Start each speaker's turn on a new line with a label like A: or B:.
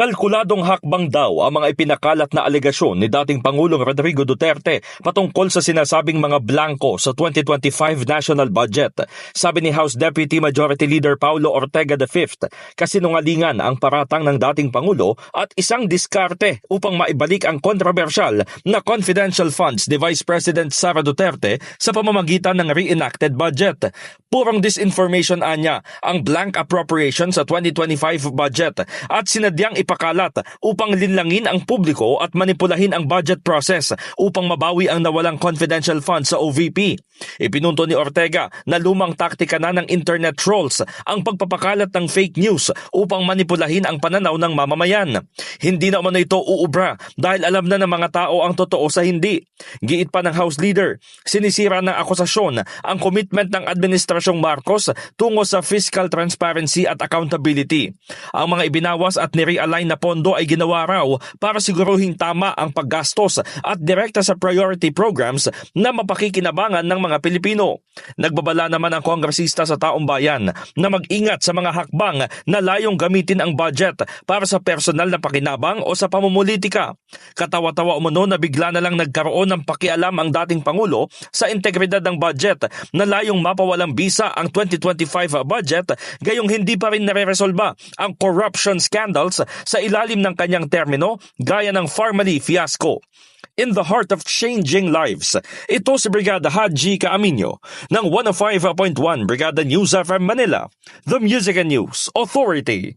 A: Kalkuladong hakbang daw ang mga ipinakalat na alegasyon ni dating Pangulong Rodrigo Duterte patungkol sa sinasabing mga blanco sa 2025 national budget. Sabi ni House Deputy Majority Leader Paulo Ortega V, kasinungalingan ang paratang ng dating Pangulo at isang diskarte upang maibalik ang kontrobersyal na confidential funds ni Vice President Sara Duterte sa pamamagitan ng reenacted budget. Purong disinformation anya ang blank appropriation sa 2025 budget at sinadyang ipakalat upang linlangin ang publiko at manipulahin ang budget process upang mabawi ang nawalang confidential funds sa OVP. Ipinunto ni Ortega na lumang taktika na ng internet trolls ang pagpapakalat ng fake news upang manipulahin ang pananaw ng mamamayan. Hindi na umano ito uubra dahil alam na ng mga tao ang totoo sa hindi. Giit pa ng House Leader, sinisira ng akusasyon ang commitment ng Administrasyong Marcos tungo sa fiscal transparency at accountability. Ang mga ibinawas at nirealign na pondo ay ginawa raw para siguruhing tama ang paggastos at direkta sa priority programs na mapakikinabangan ng mga Pilipino. Nagbabala naman ang kongresista sa taong bayan na mag-ingat sa mga hakbang na layong gamitin ang budget para sa personal na pakinabang o sa pamumulitika. Katawa-tawa umano na bigla na lang nagkaroon ng pakialam ang dating Pangulo sa integridad ng budget na layong mapawalang bisa ang 2025 budget gayong hindi pa rin nare-resolba ang corruption scandals sa ilalim ng kanyang termino gaya ng Farmally fiasco. In the heart of changing lives, ito si Brigada Haji Kaaminyo ng 105.1 Brigada News FM Manila, the Music and News Authority.